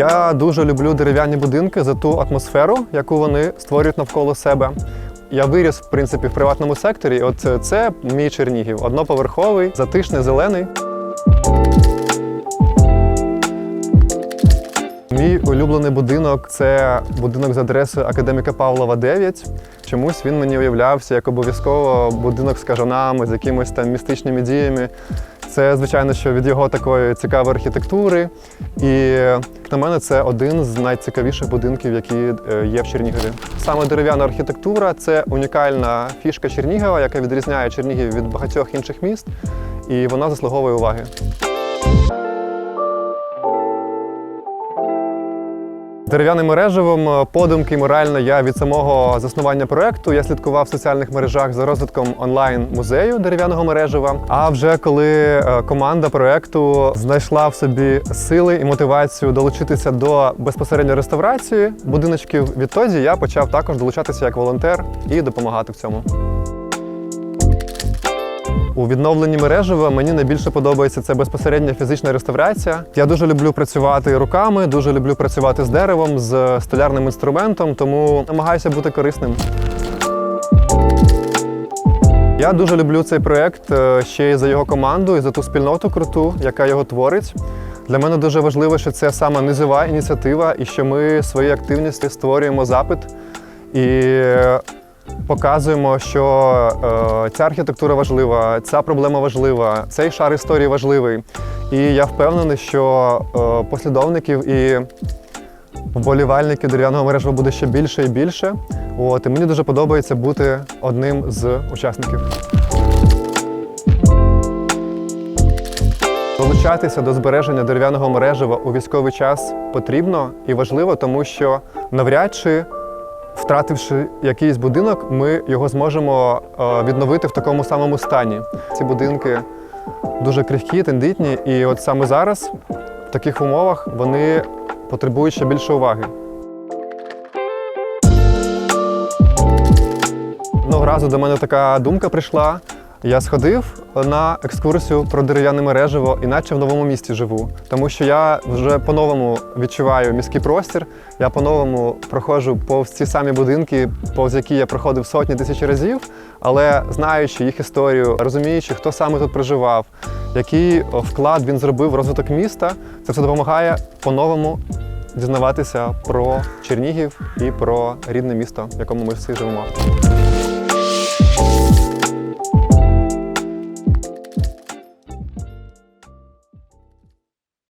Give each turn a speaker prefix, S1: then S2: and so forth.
S1: Я дуже люблю дерев'яні будинки за ту атмосферу, яку вони створюють навколо себе. Я виріс, в принципі, в приватному секторі. і От це мій Чернігів. Одноповерховий, затишний, зелений. Мій улюблений будинок це будинок за адресою академіка Павлова 9. Чомусь він мені уявлявся як обов'язково будинок з кажанами, з якимись там містичними діями. Це, звичайно, що від його такої цікавої архітектури. І, як на мене, це один з найцікавіших будинків, які е, є в Чернігові. Саме дерев'яна архітектура це унікальна фішка Чернігова, яка відрізняє Чернігів від багатьох інших міст, і вона заслуговує уваги. Дерев'яним мережевим е, подумки морально я від самого заснування проекту. Я слідкував в соціальних мережах за розвитком онлайн музею дерев'яного мережева. А вже коли е, команда проекту знайшла в собі сили і мотивацію долучитися до безпосередньо реставрації будиночків, відтоді я почав також долучатися як волонтер і допомагати в цьому. У відновленні мережева мені найбільше подобається це безпосередня фізична реставрація. Я дуже люблю працювати руками, дуже люблю працювати з деревом, з столярним інструментом, тому намагаюся бути корисним. Я дуже люблю цей проєкт е, ще й за його команду і за ту спільноту круту, яка його творить. Для мене дуже важливо, що це саме низова ініціатива і що ми своєю активністю створюємо запит і показуємо, що е, ця архітектура важлива, ця проблема важлива, цей шар історії важливий. І я впевнений, що е, послідовників і вболівальників дерев'яного мережа буде ще більше і більше. От, і мені дуже подобається бути одним з учасників. Долучатися до збереження дерев'яного мережева у військовий час потрібно і важливо, тому що навряд чи, втративши якийсь будинок, ми його зможемо е, відновити в такому самому стані. Ці будинки дуже крихкі, тендитні, і от саме зараз, в таких умовах, вони потребують ще більше уваги. Одного разу до мене така думка прийшла. Я сходив на екскурсію про дерев'яне мережево, іначе в новому місті живу. Тому що я вже по-новому відчуваю міський простір. Я по-новому проходжу повз ці самі будинки, повз які я проходив сотні тисяч разів, але знаючи їх історію, розуміючи, хто саме тут проживав, який вклад він зробив в розвиток міста, це все допомагає по-новому дізнаватися про Чернігів і про рідне місто, в якому ми всі живемо.